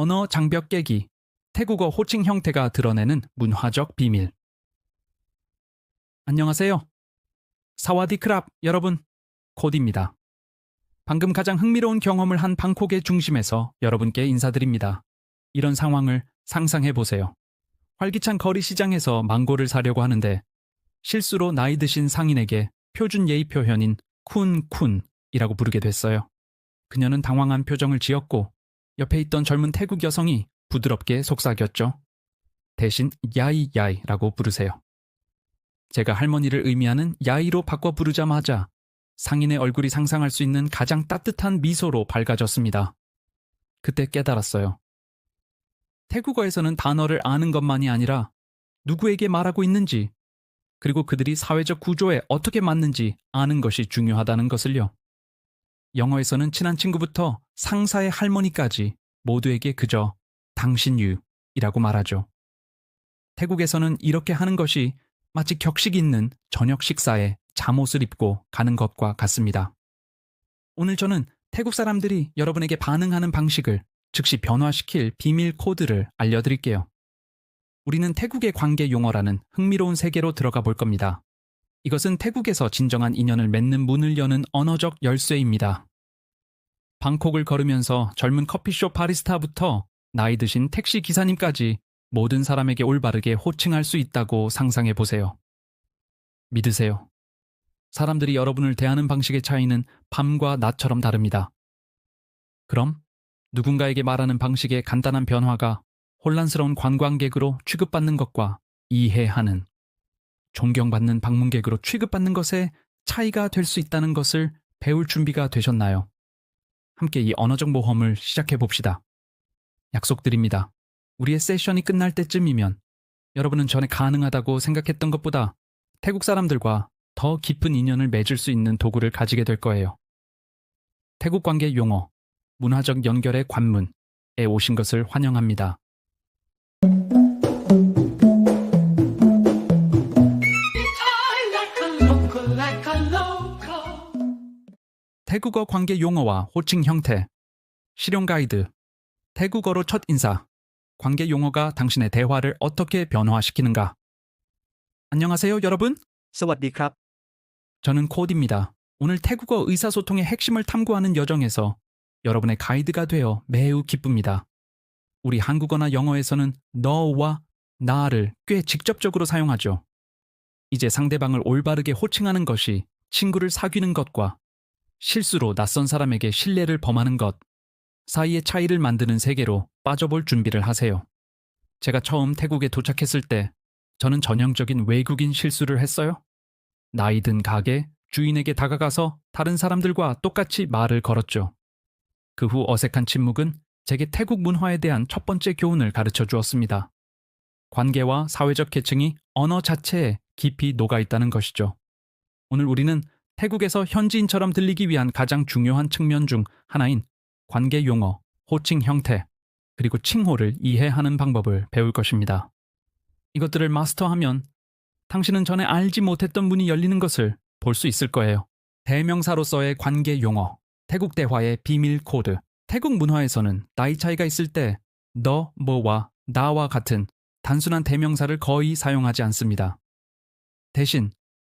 언어 장벽 깨기, 태국어 호칭 형태가 드러내는 문화적 비밀. 안녕하세요. 사와디크랍 여러분, 코디입니다. 방금 가장 흥미로운 경험을 한 방콕의 중심에서 여러분께 인사드립니다. 이런 상황을 상상해 보세요. 활기찬 거리 시장에서 망고를 사려고 하는데 실수로 나이 드신 상인에게 표준 예의 표현인 쿤쿤이라고 부르게 됐어요. 그녀는 당황한 표정을 지었고 옆에 있던 젊은 태국 여성이 부드럽게 속삭였죠. 대신 야이야이라고 부르세요. 제가 할머니를 의미하는 야이로 바꿔 부르자마자 상인의 얼굴이 상상할 수 있는 가장 따뜻한 미소로 밝아졌습니다. 그때 깨달았어요. 태국어에서는 단어를 아는 것만이 아니라 누구에게 말하고 있는지 그리고 그들이 사회적 구조에 어떻게 맞는지 아는 것이 중요하다는 것을요. 영어에서는 친한 친구부터 상사의 할머니까지 모두에게 그저 당신유이라고 말하죠. 태국에서는 이렇게 하는 것이 마치 격식 있는 저녁 식사에 잠옷을 입고 가는 것과 같습니다. 오늘 저는 태국 사람들이 여러분에게 반응하는 방식을 즉시 변화시킬 비밀 코드를 알려드릴게요. 우리는 태국의 관계 용어라는 흥미로운 세계로 들어가 볼 겁니다. 이것은 태국에서 진정한 인연을 맺는 문을 여는 언어적 열쇠입니다. 방콕을 걸으면서 젊은 커피숍 바리스타부터 나이 드신 택시 기사님까지 모든 사람에게 올바르게 호칭할 수 있다고 상상해 보세요. 믿으세요. 사람들이 여러분을 대하는 방식의 차이는 밤과 낮처럼 다릅니다. 그럼 누군가에게 말하는 방식의 간단한 변화가 혼란스러운 관광객으로 취급받는 것과 이해하는, 존경받는 방문객으로 취급받는 것에 차이가 될 수 있다는 것을 배울 준비가 되셨나요? 함께 이 언어적 모험을 시작해 봅시다. 약속드립니다. 우리의 세션이 끝날 때쯤이면 여러분은 전에 가능하다고 생각했던 것보다 태국 사람들과 더 깊은 인연을 맺을 수 있는 도구를 가지게 될 거예요. 태국 관계 용어, 문화적 연결의 관문에 오신 것을 환영합니다. I like a local, like a local. 태국어 관계 용어와 호칭 형태, 실용 가이드, 태국어로 첫 인사, 관계 용어가 당신의 대화를 어떻게 변화시키는가? 안녕하세요, 여러분. สวัสดีครับ 저는 코디입니다. 오늘 태국어 의사소통의 핵심을 탐구하는 여정에서 여러분의 가이드가 되어 매우 기쁩니다. 우리 한국어나 영어에서는 너와 나를 꽤 직접적으로 사용하죠. 이제 상대방을 올바르게 호칭하는 것이 친구를 사귀는 것과 실수로 낯선 사람에게 신뢰를 범하는 것 사이의 차이를 만드는 세계로 빠져볼 준비를 하세요. 제가 처음 태국에 도착했을 때 저는 전형적인 외국인 실수를 했어요. 나이 든 가게 주인에게 다가가서 다른 사람들과 똑같이 말을 걸었죠. 그 후 어색한 침묵은 제게 태국 문화에 대한 첫 번째 교훈을 가르쳐 주었습니다. 관계와 사회적 계층이 언어 자체에 깊이 녹아 있다는 것이죠. 오늘 우리는 태국에서 현지인처럼 들리기 위한 가장 중요한 측면 중 하나인 관계 용어, 호칭 형태, 그리고 칭호를 이해하는 방법을 배울 것입니다. 이것들을 마스터하면 당신은 전에 알지 못했던 문이 열리는 것을 볼 수 있을 거예요. 대명사로서의 관계 용어, 태국 대화의 비밀 코드. 태국 문화에서는 나이 차이가 있을 때 너, 뭐와 나와 같은 단순한 대명사를 거의 사용하지 않습니다. 대신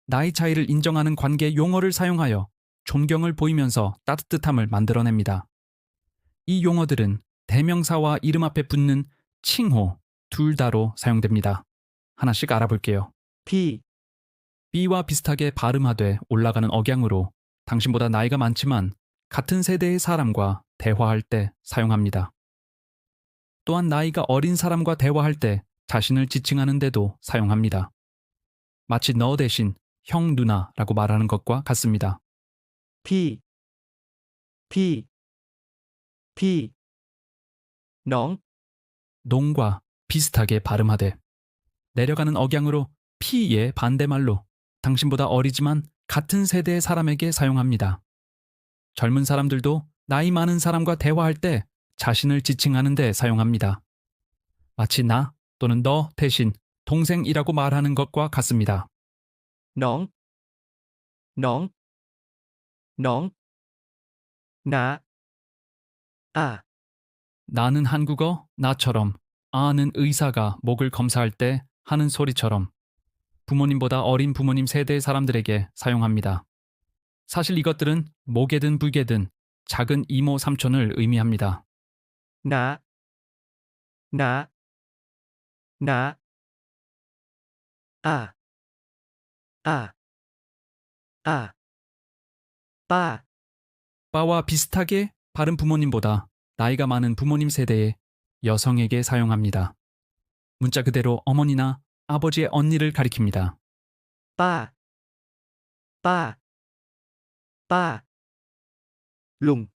나이 차이를 인정하는 관계 용어를 사용하여 존경을 보이면서 따뜻함을 만들어냅니다. 이 용어들은 대명사와 이름 앞에 붙는 칭호 둘 다로 사용됩니다. 하나씩 알아볼게요. พี่ B와 비슷하게 발음하되 올라가는 억양으로 당신보다 나이가 많지만 같은 세대의 사람과 대화할 때 사용합니다. 또한 나이가 어린 사람과 대화할 때 자신을 지칭하는데도 사용합니다. 마치 너 대신 형 누나라고 말하는 것과 같습니다. 피, 피, 피, 농, 농과 비슷하게 발음하되 내려가는 억양으로 피의 반대말로 당신보다 어리지만 같은 세대의 사람에게 사용합니다. 젊은 사람들도 나이 많은 사람과 대화할 때 자신을 지칭하는 데 사용합니다. 마치 나 또는 너 대신 동생이라고 말하는 것과 같습니다. 넌, 넌, 넌, 나, 아. 나는 한국어 나처럼, 아는 의사가 목을 검사할 때 하는 소리처럼 부모님보다 어린 부모님 세대의 사람들에게 사용합니다. 사실 이것들은 목에든 불게든 작은 이모 삼촌을 의미합니다. 나, 나, 나, 아, 아, 아, 빠. 빠와 비슷하게 바른 부모님보다 나이가 많은 부모님 세대의 여성에게 사용합니다. 문자 그대로 어머니나 아버지의 언니를 가리킵니다. 빠, 빠, 빠, 룽,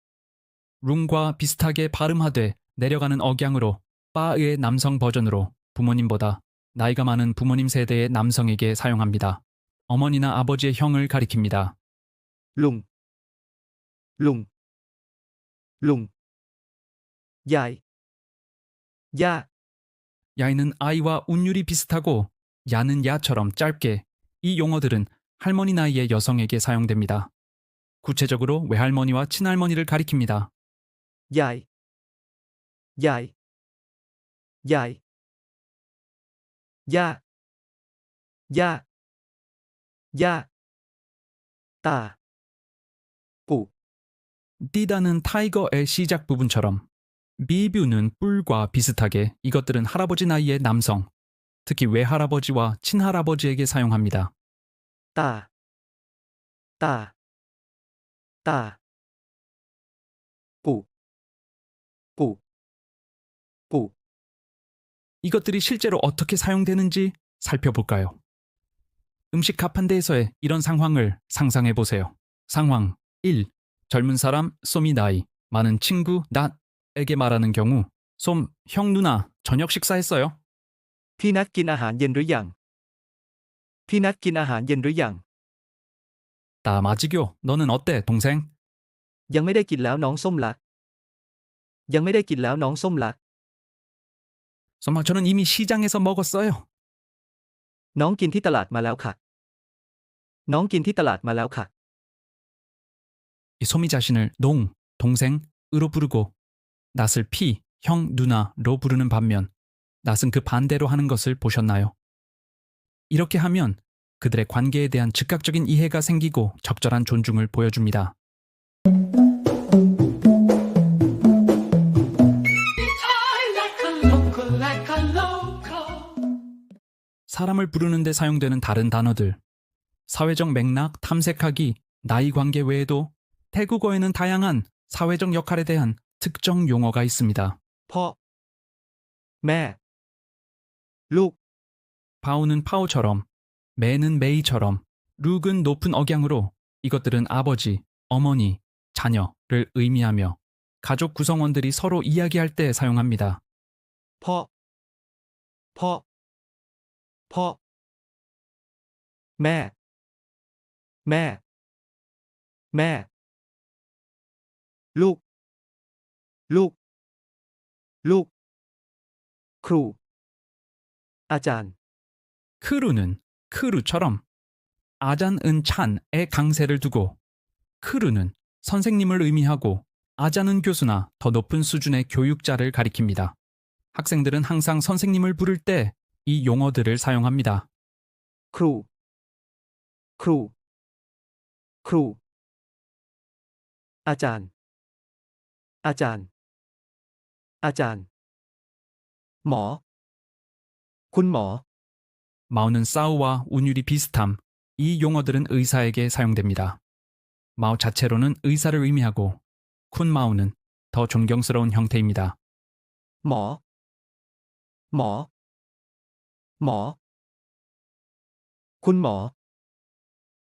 룽과 비슷하게 발음하되 내려가는 억양으로 빠의 남성 버전으로 부모님보다 나이가 많은 부모님 세대의 남성에게 사용합니다. 어머니나 아버지의 형을 가리킵니다. 룽, 룽, 룽, 야이, 야, 야이는 아이와 운율이 비슷하고 야는 야처럼 짧게 이 용어들은 할머니 나이의 여성에게 사용됩니다. 구체적으로 외할머니와 친할머니를 가리킵니다. 야이, 야이, 야이, 야, 야, 야, 따, 뿌. 띠다는 타이거의 시작 부분처럼 미뷰는 뿔과 비슷하게 이것들은 할아버지 나이의 남성, 특히 외할아버지와 친할아버지에게 사용합니다. 따, 따. 따, 꼬, 꼬, 꼬. 이것들이 실제로 어떻게 사용되는지 살펴볼까요? 음식 가판대에서의 이런 상황을 상상해 보세요. 상황 1. 젊은 사람 쏨이 나이 많은 친구 낫에게 말하는 경우 쏨, 형 누나 저녁 식사했어요? Khi nát kín à hán yên 나 마지교 너는 어때 동생? ยังไม่ได้กินแล้วน้องส้มลัก ยังไม่ได้กินแล้วน้องส้มลัก 솜아 저는 이미 시장에서 먹었어요. น้องกินที่ตลาดมาแล้วค่ะ น้องกินที่ตลาดมาแล้วค่ะ 이 솜이 자신을 농, 동생으로 부르고 낫을 피, 형, 누나로 부르는 반면 낫은 그 반대로 하는 것을 보셨나요? 이렇게 하면 그들의 관계에 대한 즉각적인 이해가 생기고 적절한 존중을 보여줍니다. 사람을 부르는데 사용되는 다른 단어들. 사회적 맥락, 탐색하기, 나이 관계 외에도 태국어에는 다양한 사회적 역할에 대한 특정 용어가 있습니다. 퍼, 매, 룩. 파우는 파우처럼 매는 메이처럼 룩은 높은 억양으로 이것들은 아버지, 어머니, 자녀를 의미하며 가족 구성원들이 서로 이야기할 때 사용합니다. 퍼, 퍼, 퍼, 매, 매, 매, 룩, 룩, 룩, 크루, 아잔. 크루는 크루처럼 아잔은 찬의 강세를 두고 크루는 선생님을 의미하고 아잔은 교수나 더 높은 수준의 교육자를 가리킵니다. 학생들은 항상 선생님을 부를 때 이 용어들을 사용합니다. 크루, 크루, 크루, 아잔, 아잔, 아잔, 뭐 군머, 마오는 싸우와 운율이 비슷함. 이 용어들은 의사에게 사용됩니다. 마오 자체로는 의사를 의미하고 쿤마오는 더 존경스러운 형태입니다. 뭐? 뭐? 뭐? 쿤 뭐?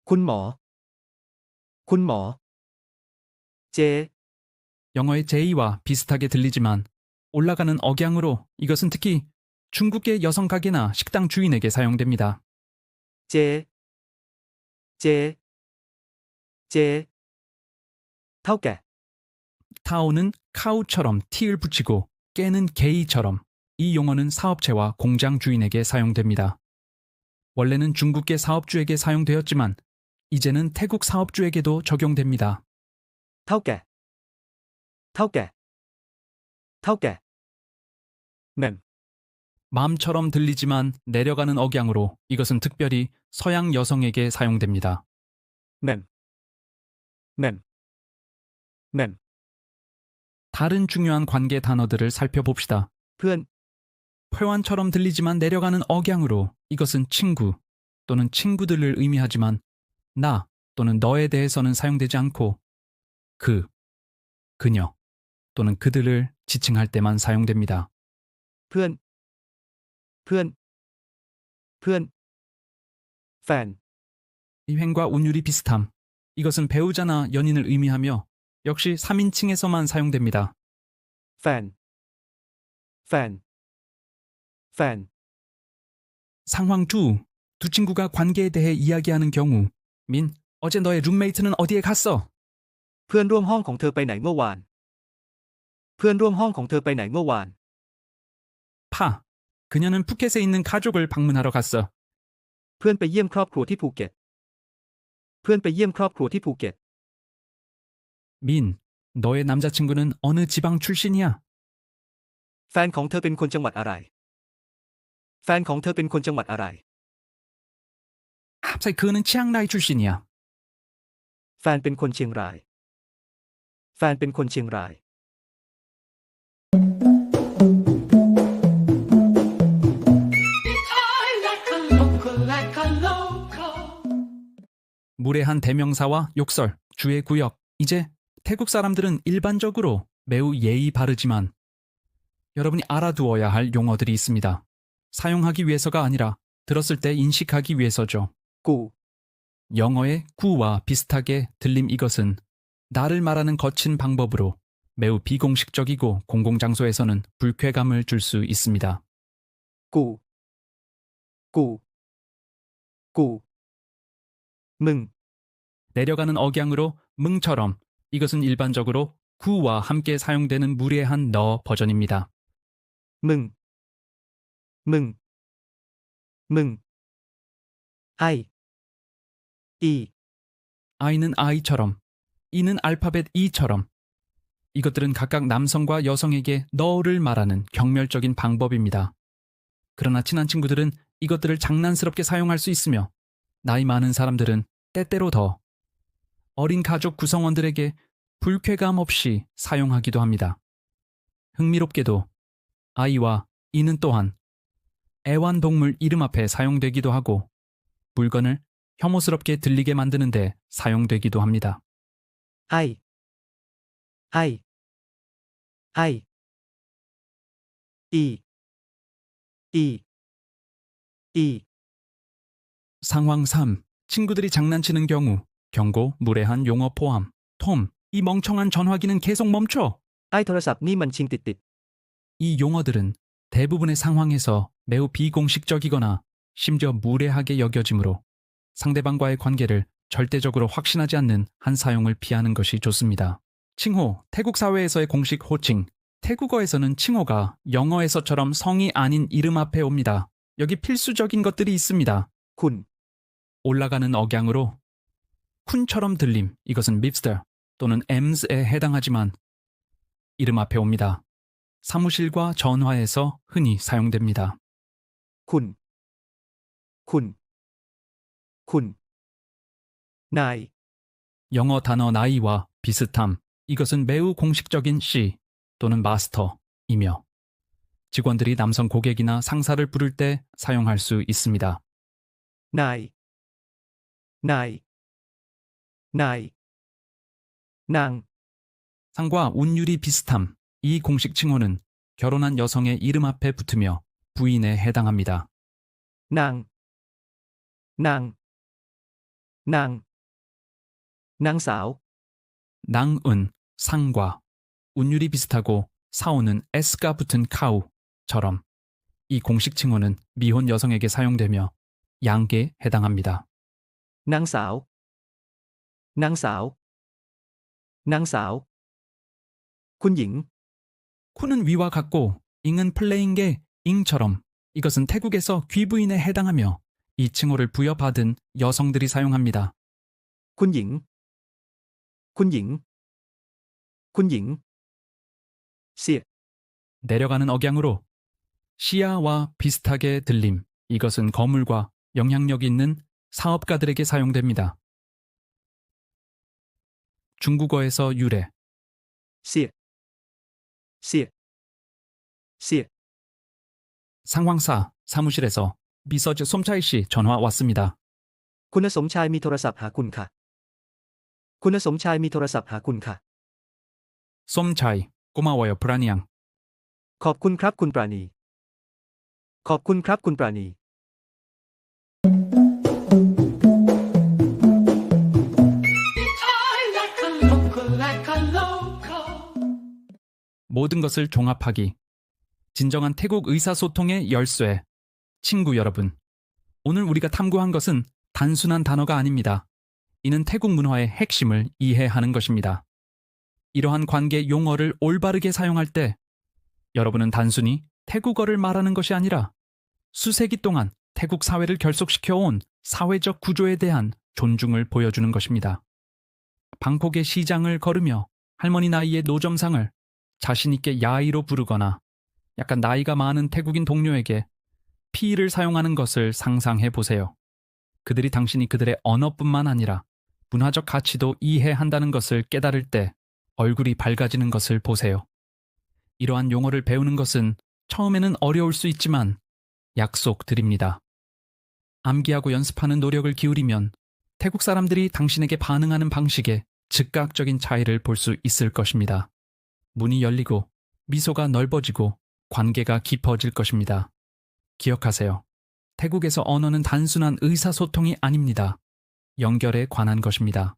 쿤 뭐? 쿤 뭐? 제 영어의 제이와 비슷하게 들리지만 올라가는 억양으로 이것은 특히 중국계 여성 가게나 식당 주인에게 사용됩니다. 街街街타盖 타오는 카우처럼 티를 붙이고 깨는 게이처럼 이 용어는 사업체와 공장 주인에게 사용됩니다. 원래는 중국계 사업주에게 사용되었지만 이제는 태국 사업주에게도 적용됩니다. 偷盖偷盖偷盖는 마음처럼 들리지만 내려가는 억양으로 이것은 특별히 서양 여성에게 사용됩니다. nen, 다른 중요한 관계 단어들을 살펴봅시다. 편, 표현처럼 들리지만 내려가는 억양으로 이것은 친구 또는 친구들을 의미하지만 나 또는 너에 대해서는 사용되지 않고 그, 그녀 또는 그들을 지칭할 때만 사용됩니다. 편, เพื่อน เพื่อน แฟน 이행과 운율이 비슷함. 이것은 배우자나 연인을 의미하며 역시 3인칭에서만 사용됩니다. แฟน แฟน แฟน 상황 두, 두 친구가 관계에 대해 이야기하는 경우 민, 어제 너의 룸메이트는 어디에 갔어? เพื่อนร่วมห้องของเธอไปไหนเมื่อวาน เพื่อนร่วมห้องของเธอไปไหนเมื่อวาน 파, 그녀는 푸켓에 있는 가족을 방문하러 갔어. เพื่อนไปเยี่ยมครอบครัวที่ภูเก็ต เพื่อนไปเยี่ยมครอบครัวที่ภูเก็ต 민, 너의 남자친구는 어느 지방 출신이야? แฟนของเธอเป็นคนจังหวัดอะไร แฟนของเธอเป็นคนจังหวัดอะไร 합사이 그는 치앙라이 출신이야. แฟนเป็นคนเชียงราย แฟนเป็นคนเชียงราย 무례한 대명사와 욕설, 주의 구역. 이제 태국 사람들은 일반적으로 매우 예의 바르지만 여러분이 알아두어야 할 용어들이 있습니다. 사용하기 위해서가 아니라 들었을 때 인식하기 위해서죠. 구. 영어의 구와 비슷하게 들림 이것은 나를 말하는 거친 방법으로 매우 비공식적이고 공공장소에서는 불쾌감을 줄 수 있습니다. 구. 구. 구. 능 내려가는 억양으로 능처럼 이것은 일반적으로 구와 함께 사용되는 무례한 너 버전입니다. 능, 능, 능. 아이. 이. 아이는 아이처럼, 이는 알파벳 이처럼. 이것들은 각각 남성과 여성에게 너를 말하는 경멸적인 방법입니다. 그러나 친한 친구들은 이것들을 장난스럽게 사용할 수 있으며 나이 많은 사람들은 때때로 더 어린 가족 구성원들에게 불쾌감 없이 사용하기도 합니다. 흥미롭게도 아이와 이는 또한 애완동물 이름 앞에 사용되기도 하고 물건을 혐오스럽게 들리게 만드는데 사용되기도 합니다. 아이 아이 아이 이 이 이 상황 3. 친구들이 장난치는 경우 경고, 무례한 용어 포함. 톰, 이 멍청한 전화기는 계속 멈춰. ไอโทรศัพท์นี่มันชิงติดติด 이 용어들은 대부분의 상황에서 매우 비공식적이거나 심지어 무례하게 여겨지므로 상대방과의 관계를 절대적으로 확신하지 않는 한 사용을 피하는 것이 좋습니다. 칭호, 태국 사회에서의 공식 호칭. 태국어에서는 칭호가 영어에서처럼 성이 아닌 이름 앞에 옵니다. 여기 필수적인 것들이 있습니다. 군 올라가는 억양으로 쿤처럼 들림. 이것은 밉스터 또는 엠스에 해당하지만 이름 앞에 옵니다. 사무실과 전화에서 흔히 사용됩니다. 군, 군, 군, 나이. 영어 단어 나이와 비슷함. 이것은 매우 공식적인 씨 또는 마스터이며 직원들이 남성 고객이나 상사를 부를 때 사용할 수 있습니다. 나이 나이 나이 낭 상과 운율이 비슷함. 이 공식 칭호는 결혼한 여성의 이름 앞에 붙으며 부인에 해당합니다. 낭 낭, 낭, 낭사오, 낭은 상과 운율이 비슷하고 사오는 s가 붙은 카우처럼 이 공식 칭호는 미혼 여성에게 사용되며 양계에 해당합니다. 낭사오 낭사오 낭사오 군잉 쿠는 위와 같고 잉은 플레잉게 잉처럼 이것은 태국에서 귀부인에 해당하며 이 칭호를 부여받은 여성들이 사용합니다. 군잉 군잉 군잉 시 내려가는 억양으로 시야와 비슷하게 들림. 이것은 거물과 영향력 있는 사업가들에게 사용됩니다. 중국어에서 유래, เสีย เสีย เสีย 상황사 사무실에서 미서즈 솜차이 씨 전화 왔습니다. คุณสมชายมีโทรศัพท์หาคุณค่ะ คุณสมชายมีโทรศัพท์หาคุณค่ะ 솜차이 고마워요 브라니앙 ขอบคุณครับคุณปราณี ขอบคุณครับคุณปราณี 모든 것을 종합하기. 진정한 태국 의사소통의 열쇠. 친구 여러분. 오늘 우리가 탐구한 것은 단순한 단어가 아닙니다. 이는 태국 문화의 핵심을 이해하는 것입니다. 이러한 관계 용어를 올바르게 사용할 때 여러분은 단순히 태국어를 말하는 것이 아니라 수세기 동안 태국 사회를 결속시켜 온 사회적 구조에 대한 존중을 보여주는 것입니다. 방콕의 시장을 걸으며 할머니 나이의 노점상을 자신있게 야이로 부르거나 약간 나이가 많은 태국인 동료에게 피를 사용하는 것을 상상해 보세요. 그들이 당신이 그들의 언어뿐만 아니라 문화적 가치도 이해한다는 것을 깨달을 때 얼굴이 밝아지는 것을 보세요. 이러한 용어를 배우는 것은 처음에는 어려울 수 있지만 약속드립니다. 암기하고 연습하는 노력을 기울이면 태국 사람들이 당신에게 반응하는 방식에 즉각적인 차이를 볼 수 있을 것입니다. 문이 열리고 미소가 넓어지고 관계가 깊어질 것입니다. 기억하세요. 태국에서 언어는 단순한 의사소통이 아닙니다. 연결에 관한 것입니다.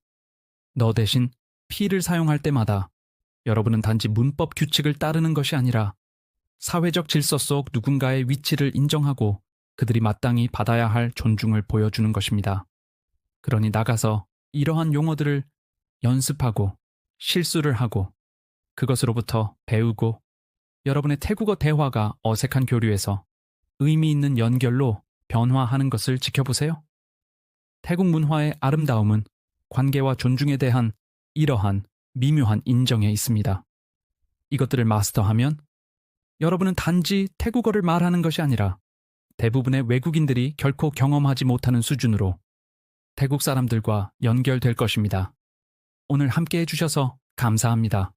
너 대신 피를 사용할 때마다 여러분은 단지 문법 규칙을 따르는 것이 아니라 사회적 질서 속 누군가의 위치를 인정하고 그들이 마땅히 받아야 할 존중을 보여주는 것입니다. 그러니 나가서 이러한 용어들을 연습하고 실수를 하고 그것으로부터 배우고 여러분의 태국어 대화가 어색한 교류에서 의미 있는 연결로 변화하는 것을 지켜보세요. 태국 문화의 아름다움은 관계와 존중에 대한 이러한 미묘한 인정에 있습니다. 이것들을 마스터하면 여러분은 단지 태국어를 말하는 것이 아니라 대부분의 외국인들이 결코 경험하지 못하는 수준으로 태국 사람들과 연결될 것입니다. 오늘 함께 해주셔서 감사합니다.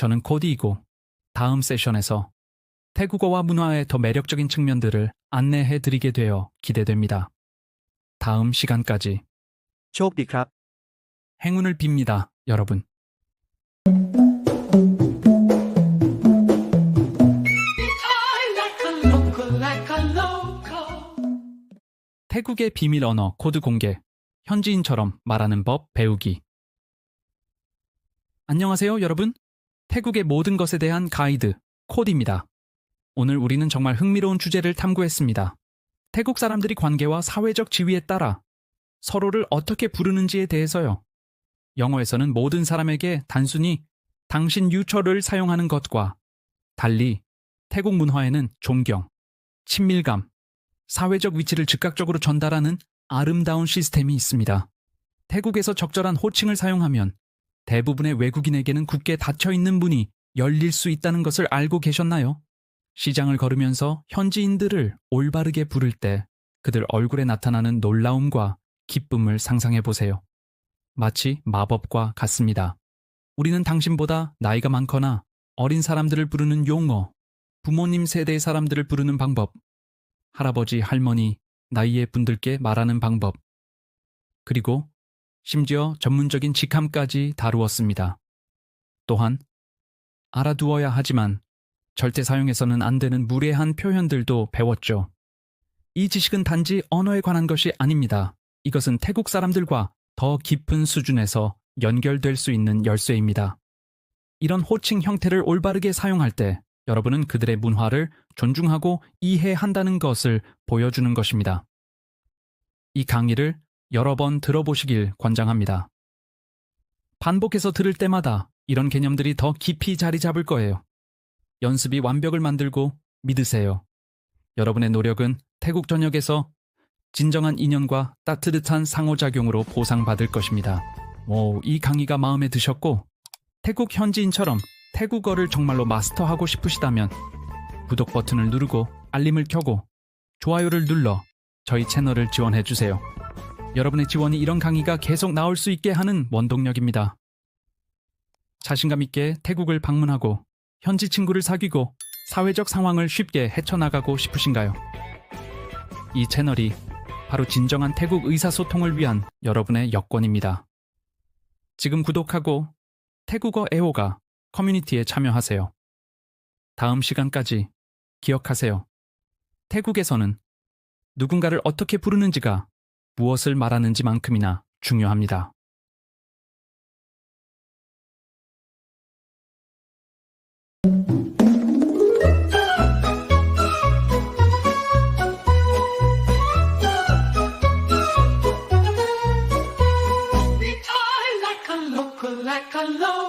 저는 코디이고 다음 세션에서 태국어와 문화의 더 매력적인 측면들을 안내해 드리게 되어 기대됩니다. 다음 시간까지 쇼비크랍 행운을 빕니다, 여러분. 태국의 비밀 언어 코드 공개, 현지인처럼 말하는 법 배우기. 안녕하세요, 여러분. 태국의 모든 것에 대한 가이드, 코디입니다. 오늘 우리는 정말 흥미로운 주제를 탐구했습니다. 태국 사람들이 관계와 사회적 지위에 따라 서로를 어떻게 부르는지에 대해서요. 영어에서는 모든 사람에게 단순히 당신 유처를 사용하는 것과 달리 태국 문화에는 존경, 친밀감, 사회적 위치를 즉각적으로 전달하는 아름다운 시스템이 있습니다. 태국에서 적절한 호칭을 사용하면 대부분의 외국인에게는 굳게 닫혀 있는 문이 열릴 수 있다는 것을 알고 계셨나요? 시장을 걸으면서 현지인들을 올바르게 부를 때 그들 얼굴에 나타나는 놀라움과 기쁨을 상상해 보세요. 마치 마법과 같습니다. 우리는 당신보다 나이가 많거나 어린 사람들을 부르는 용어, 부모님 세대의 사람들을 부르는 방법, 할아버지, 할머니, 나이의 분들께 말하는 방법, 그리고 심지어 전문적인 직함까지 다루었습니다. 또한 알아두어야 하지만 절대 사용해서는 안 되는 무례한 표현들도 배웠죠. 이 지식은 단지 언어에 관한 것이 아닙니다. 이것은 태국 사람들과 더 깊은 수준에서 연결될 수 있는 열쇠입니다. 이런 호칭 형태를 올바르게 사용할 때 여러분은 그들의 문화를 존중하고 이해한다는 것을 보여주는 것입니다. 이 강의를 여러 번 들어보시길 권장합니다. 반복해서 들을 때마다 이런 개념들이 더 깊이 자리 잡을 거예요. 연습이 완벽을 만들고 믿으세요. 여러분의 노력은 태국 전역에서 진정한 인연과 따뜻한 상호작용으로 보상받을 것입니다. 오, 이 강의가 마음에 드셨고 태국 현지인처럼 태국어를 정말로 마스터하고 싶으시다면 구독 버튼을 누르고 알림을 켜고 좋아요를 눌러 저희 채널을 지원해 주세요. 여러분의 지원이 이런 강의가 계속 나올 수 있게 하는 원동력입니다. 자신감 있게 태국을 방문하고 현지 친구를 사귀고 사회적 상황을 쉽게 헤쳐나가고 싶으신가요? 이 채널이 바로 진정한 태국 의사소통을 위한 여러분의 여권입니다. 지금 구독하고 태국어 애호가 커뮤니티에 참여하세요. 다음 시간까지 기억하세요. 태국에서는 누군가를 어떻게 부르는지가 무엇을 말하는지만큼이나 중요합니다. Be